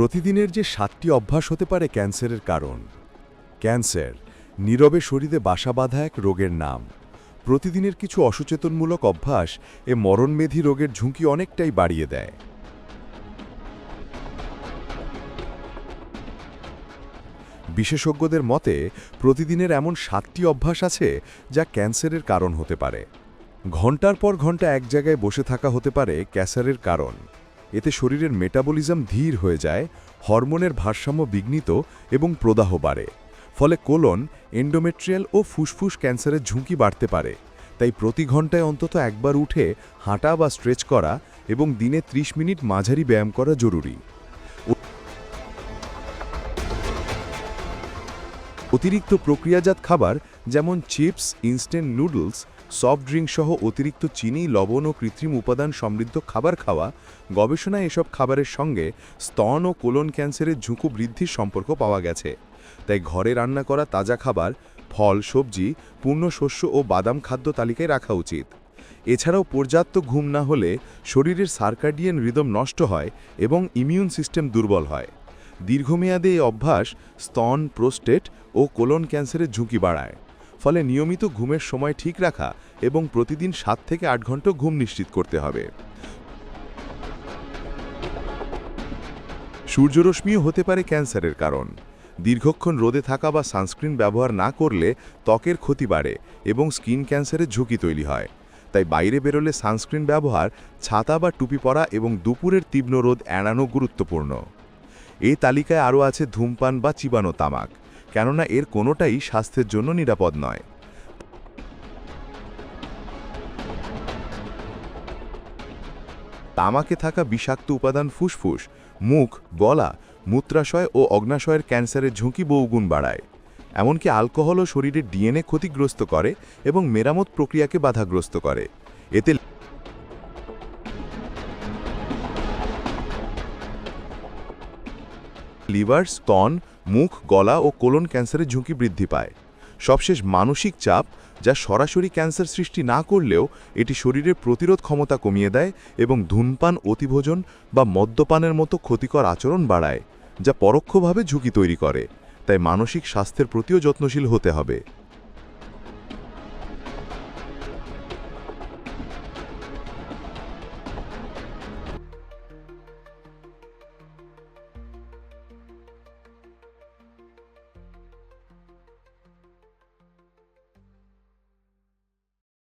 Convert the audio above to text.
প্রতিদিনের যে সাতটি অভ্যাস হতে পারে ক্যান্সারের কারণ। ক্যান্সার, নীরবে শরীরে বাসা বাঁধা এক রোগের নাম। প্রতিদিনের কিছু অসচেতনমূলক অভ্যাস এ মরণমেধি রোগের ঝুঁকি অনেকটাই বাড়িয়ে দেয়। বিশেষজ্ঞদের মতে, প্রতিদিনের এমন সাতটি অভ্যাস আছে যা ক্যান্সারের কারণ হতে পারে। ঘণ্টার পর ঘণ্টা এক জায়গায় বসে থাকা হতে পারে ক্যান্সারের কারণ। এতে শরীরের মেটাবলিজম ধীর হয়ে যায়, হরমোনের ভারসাম্য বিঘ্নিত এবং প্রদাহ বাড়ে। ফলে কোলন এন্ডোমেট্রিয়াল ও ফুসফুস ক্যান্সারের ঝুঁকি বাড়তে পারে। তাই প্রতি ঘন্টায় অন্তত একবার উঠে হাঁটা বা স্ট্রেচ করা এবং দিনে ৩০ মিনিট মাঝারি ব্যায়াম করা জরুরি। অতিরিক্ত প্রক্রিয়াজাত খাবার যেমন chips, instant noodles, soft drink সহ অতিরিক্ত চিনি, লবণ ও কৃত্রিম উপাদান সমৃদ্ধ খাবার খাওয়া, গবেষণায় এসব খাবারের সঙ্গে স্তন ও কোলন ক্যান্সারের ঝুঁকু বৃদ্ধির সম্পর্ক পাওয়া গেছে। তাই ঘরে রান্না করা তাজা খাবার, ফল, সবজি, পূর্ণ শস্য ও বাদাম খাদ্য তালিকায় রাখা উচিত। এছাড়াও পর্যাপ্ত ঘুম না হলে শরীরের সার্কাডিয়ান রিদম নষ্ট হয় এবং ইমিউন সিস্টেম দুর্বল হয়। দীর্ঘমেয়াদে এই অভ্যাস স্তন, প্রোস্টেট ও কোলন ক্যান্সারের ঝুঁকি বাড়ায়। ফলে নিয়মিত ঘুমের সময় ঠিক রাখা এবং প্রতিদিন সাত থেকে আট ঘণ্টা ঘুম নিশ্চিত করতে হবে। সূর্যরশ্মিও হতে পারে ক্যান্সারের কারণ। দীর্ঘক্ষণ রোদে থাকা বা সানস্ক্রিন ব্যবহার না করলে ত্বকের ক্ষতি বাড়ে এবং স্কিন ক্যান্সারের ঝুঁকি তৈরি হয়। তাই বাইরে বেরোলে সানস্ক্রিন ব্যবহার, ছাতা বা টুপি পরা এবং দুপুরের তীব্র রোদ এড়ানো গুরুত্বপূর্ণ। এই তালিকায় আরও আছে ধূমপান বা চিবানো তামাক, কেননা এর কোনোটাই স্বাস্থ্যের জন্য নিরাপদ নয়। তামাকে থাকা বিষাক্ত উপাদান ফুসফুস, মুখ, গলা, মূত্রাশয় ও অগ্নাশয়ের ক্যান্সারের ঝুঁকি বহুগুণ বাড়ায়। এমনকি অ্যালকোহলও শরীরের ডিএনএ ক্ষতিগ্রস্ত করে এবং মেরামত প্রক্রিয়াকে বাধাগ্রস্ত করে। এতে লিভার স্তন মুখ, গলা ও কোলন ক্যান্সারের ঝুঁকি বৃদ্ধি পায়। সবশেষ মানসিক চাপ, যা সরাসরি ক্যান্সার সৃষ্টি না করলেও এটি শরীরের প্রতিরোধ ক্ষমতা কমিয়ে দেয় এবং ধূমপান, অতিভোজন বা মদ্যপানের মতো ক্ষতিকর আচরণ বাড়ায়, যা পরোক্ষভাবে ঝুঁকি তৈরি করে। তাই মানসিক স্বাস্থ্যের প্রতিও যত্নশীল হতে হবে।